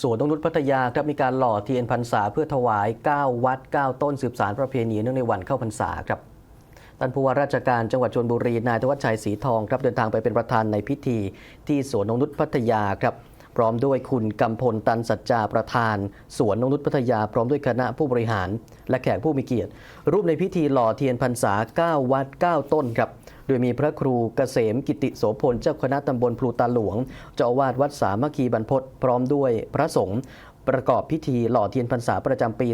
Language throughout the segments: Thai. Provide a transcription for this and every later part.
สวนนงนุษย์พัทยาครับมีการหล่อเทียนพรรษาเพื่อถวาย 9 วัด 9 ต้นสืบสารประเพณีเนื่องในวันเข้าพรรษาครับท่านผู้ว่าราชการจังหวัดชลบุรีนายธวัชชัยศรีทองครับเดินทางไปเป็นประธานในพิธี ที่สวนนงนุษย์พัทยาครับ พร้อมด้วยคุณกำพลตันสัจจาประธาน สวนนงนุษย์พัทยา พร้อมด้วยคณะผู้บริหาร และแขกผู้มีเกียรติร่วมในพิธีหล่อเทียนพรรษา 9 วัด 9 ต้นครับ โดยมีพระครูเกษมกิติโสพลเจ้าคณะตำบลพลูตาหลวง เจ้าอาวาสวัดสามัคคีบรรพตพร้อมด้วยพระสงฆ์ประกอบพิธีหล่อเทียนพรรษาประจำปี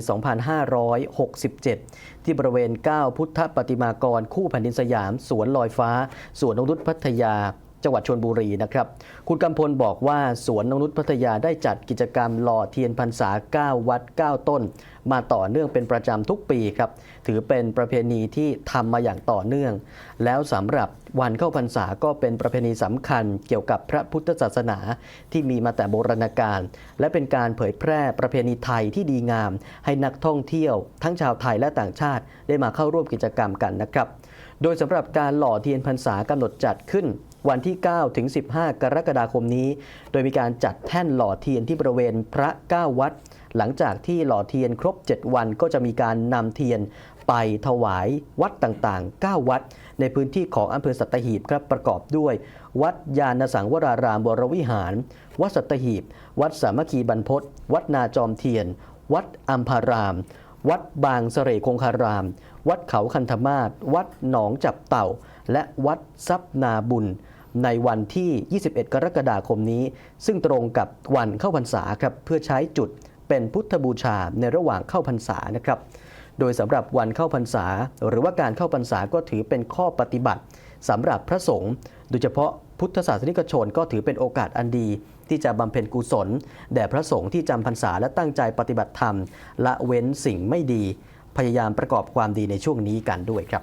2567 ที่บริเวณ 9 พุทธปฏิมากร คู่แผ่นดินสยาม สวนลอยฟ้า สวนนงนุษพัทยา จังหวัดชลบุรีนะครับ คุณกำพลบอกว่าสวนนงนุษย์พัทยาได้จัดกิจกรรมหล่อเทียนพรรษา 9 วัด 9 ต้น มาต่อเนื่องเป็นประจำทุกปีครับ ถือเป็นประเพณีที่ทำมาอย่างต่อเนื่อง แล้วสำหรับวันเข้าพรรษาก็เป็นประเพณีสำคัญเกี่ยวกับพระพุทธศาสนาที่มีมาแต่โบราณกาลและเป็นการเผยแพร่ประเพณีไทยที่ดีงาม ให้นักท่องเที่ยว ทั้งชาวไทยและต่างชาติได้มาเข้าร่วมกิจกรรมกันนะครับ โดยสำหรับการหล่อเทียนพรรษากำหนดจัดขึ้น วันที่ 9 ถึง 15 กรกฎาคมนี้ โดยมีการจัดแท่นหล่อเทียนที่บริเวณพระ 9 วัด หลังจากที่หล่อเทียนครบ 7 วันก็จะมีการนำเทียนไปถวายวัดต่างๆ 9 วัด ในพื้นที่ของอำเภอสัตหีบครับประกอบด้วย วัดยานสังวรารามวรวิหาร วัดสัตหีบ วัดสามัคคีบรรพตวัดนาจอมเทียน วัดอัมพาราม วัดบางเสร่คงคาราม วัดเขาคันธมาศวัดหนองจับเต่า และวัดทรัพนาบุญ ในวันที่ 21 กรกฎาคมนี้ ซึ่งตรงกับวันเข้าพรรษาครับเพื่อใช้จุดเป็นพุทธบูชาในระหว่างเข้าพรรษานะครับ โดยสำหรับวันเข้าพรรษา หรือว่าการเข้าพรรษาก็ถือเป็นข้อปฏิบัติสำหรับพระสงฆ์โดยเฉพาะพุทธศาสนิกชนก็ถือเป็นโอกาสอันดี ที่จะบำเพ็ญกุศล แด่พระสงฆ์ที่จำพรรษาและตั้งใจปฏิบัติธรรม ละเว้นสิ่งไม่ดี พยายามประกอบความดีในช่วงนี้กันด้วยครับ